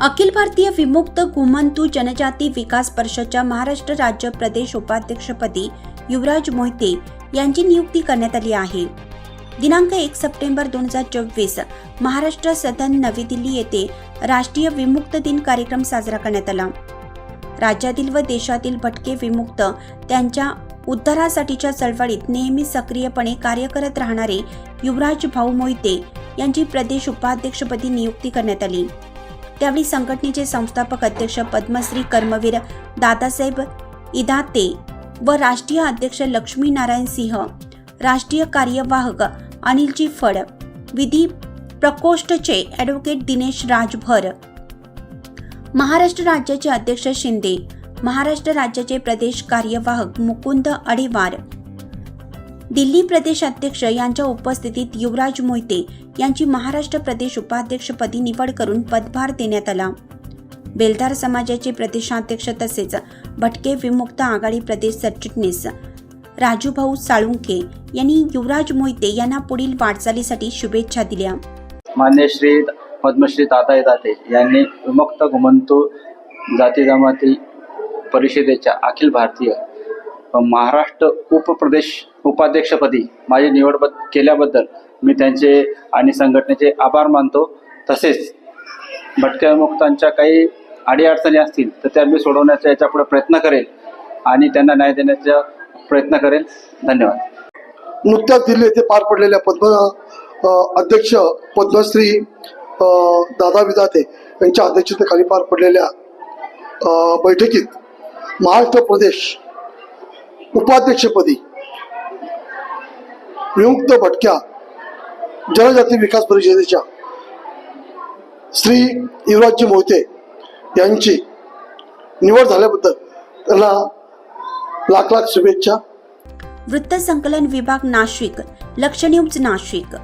अखिल भारतीय विमुक्त घुमंतू जनजाती विकास परिषदच्या महाराष्ट्र राज्य प्रदेश उपाध्यक्षपदी युवराज मोहिते यांची नियुक्ती करण्यात आली आहे. दिनांक एक सप्टेंबर दोन हजार चोवीस महाराष्ट्र सदन नवी दिल्ली येथे राष्ट्रीय विमुक्त दिन कार्यक्रम साजरा करण्यात आला. राज्यातील व देशातील भटके विमुक्त त्यांच्या उद्धारासाठीच्या चळवळीत नेहमी सक्रियपणे कार्य करत राहणारे युवराज भाऊ मोहिते यांची प्रदेश उपाध्यक्षपदी नियुक्ती करण्यात आली. त्यावेळी संघटनेचे संस्थापक अध्यक्ष पद्मश्री कर्मवीर दादासाहेब इदाते व राष्ट्रीय अध्यक्ष लक्ष्मी नारायण सिंह राष्ट्रीय कार्यवाहक अनिलजी फड विधी प्रकोष्ठचे ॲडव्होकेट दिनेश राजभर महाराष्ट्र राज्याचे अध्यक्ष शिंदे महाराष्ट्र राज्याचे प्रदेश कार्यवाहक मुकुंद अडेवार दिल्ली प्रदेश अध्यक्ष यांच्या उपस्थितीत युवराज मोहिते यांची महाराष्ट्र प्रदेश उपाध्यक्षपदी निवड करून पदभार देण्यात आला. बेलदार समाजाचे प्रदेशाध्यक्ष तसेच भटके विमुक्त आघाडी प्रदेश सरचिटणीस राजूभाऊ साळुंके यांनी युवराज मोहिते यांना पुढील वाटचालीसाठी शुभेच्छा दिल्या. मान्य श्री पद्मश्री ताताई दाते यांनी विमुक्त घुमंतू जाती जमाती परिषदेच्या अखिल भारतीय महाराष्ट्र उपप्रदेश उपाध्यक्षपदी माझी निवड ब केल्याबद्दल मी त्यांचे आणि संघटनेचे आभार मानतो. तसेच भटक्या मुक्तांच्या काही अडीअडचणी असतील तर त्या मी सोडवण्याचा याच्यापुढे प्रयत्न करेल आणि त्यांना न्याय देण्याचा प्रयत्न करेल. धन्यवाद. नुकत्याच दिल्ली येथे पार पडलेल्या पद्म अध्यक्ष पद्मश्री दादा विदाते यांच्या अध्यक्षतेखाली पार पडलेल्या बैठकीत महाराष्ट्र प्रदेश उपाध्यक्षपदी विमुक्त भटक्या जनजाती विकास परिषदेच्या श्री युवराजजी मोहिते यांची निवड झाल्याबद्दल त्यांना लाख लाख शुभेच्छा. वृत्त संकलन विभाग नाशिक लक्ष न्यूज नाशिक.